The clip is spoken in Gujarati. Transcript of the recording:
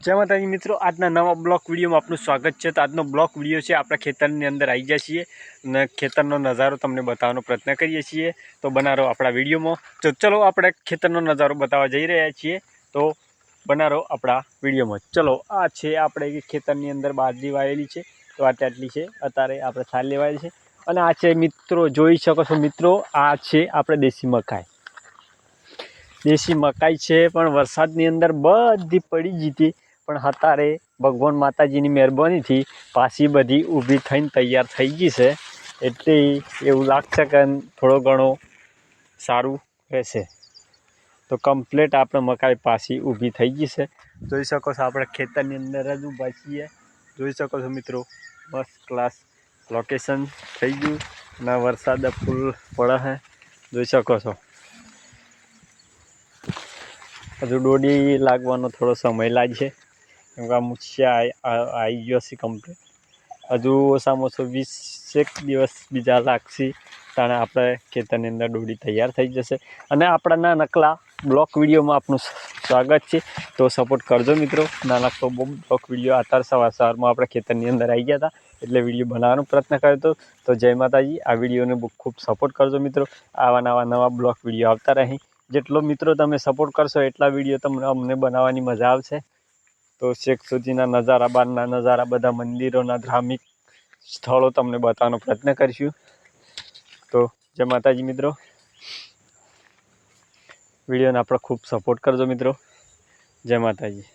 જય માતાજી મિત્રો, આજના નવા બ્લોક વિડીયોમાં આપનું સ્વાગત છે. તો આજનો બ્લોક વીડિયો છે, આપણા ખેતરની અંદર આવી ગયા છીએ અને ખેતરનો નજારો તમને બતાવવાનો પ્રયત્ન કરીએ છીએ. તો બનારો આપણા વિડીયોમાં. તો ચલો આપણે ખેતરનો નજારો બતાવવા જઈ રહ્યા છીએ. તો બનારો આપણા વિડીયોમાં. ચલો, આ છે આપણે ખેતરની અંદર બાજરી વાવેલી છે. તો આ આટલી છે. અત્યારે આપણે સાર લેવાયેલી છે. અને આ છે મિત્રો, જોઈ શકો છો મિત્રો, આ છે આપણે દેશી મકાઈ. દેશી મકાઈ છે, પણ વરસાદની અંદર બધી પડી હતી. પણ અત્યારે ભગવાન માતાજીની મહેરબાનીથી પાછી બધી ઊભી થઈને તૈયાર થઈ ગઈ છે. એટલે એવું લાગશે કે થોડો ઘણો સારું રહેશે. તો કમ્પ્લેટ આપણે મકાઈ પાછી ઊભી થઈ ગઈ છે. જોઈ શકો છો આપણે ખેતરની અંદર જ ઊભા છીએ. જોઈ શકો છો મિત્રો બસ ક્લાસ લોકેશન થઈ ગયું. અને વરસાદ ફૂલ પડે છે. જોઈ શકો છો. હજુ દોડી લાગવાનો થોડો સમય લાગશે. કેમ કે આ મુછિયા આવી ગયો છે કમ્પ્લીટ હજુ ઓછામાં ઓછો વીસેક દિવસ બીજા લાગશે. તાણે આપણે ખેતરની અંદર દોડી તૈયાર થઈ જશે. અને આપણા નાનકલા બ્લોક વિડીયોમાં આપનું સ્વાગત છે. તો સપોર્ટ કરજો મિત્રો. નાનકલો બહુ બ્લોક વીડિયો આતાર સવાર સવારમાં આપણે ખેતરની અંદર આવી ગયા હતા. એટલે વીડિયો બનાવવાનો પ્રયત્ન કર્યો હતો. તો જય માતાજી. આ વિડીયોને બહુ ખૂબ સપોર્ટ કરજો મિત્રો. આવા નવા નવા બ્લોક વીડિયો આવતા રહે. જેટલો મિત્રો તમે સપોર્ટ કરશો એટલા વીડિયો તમને અમને બનાવવાની મજા આવશે. તો શેખ સુધીના નજારા બારના નજારા બધા મંદિરોના ધાર્મિક સ્થળો તમને બતાવવાનો પ્રયત્ન કરીશું. તો જય માતાજી મિત્રો. વિડીયોને આપણે ખૂબ સપોર્ટ કરજો મિત્રો. જય માતાજી.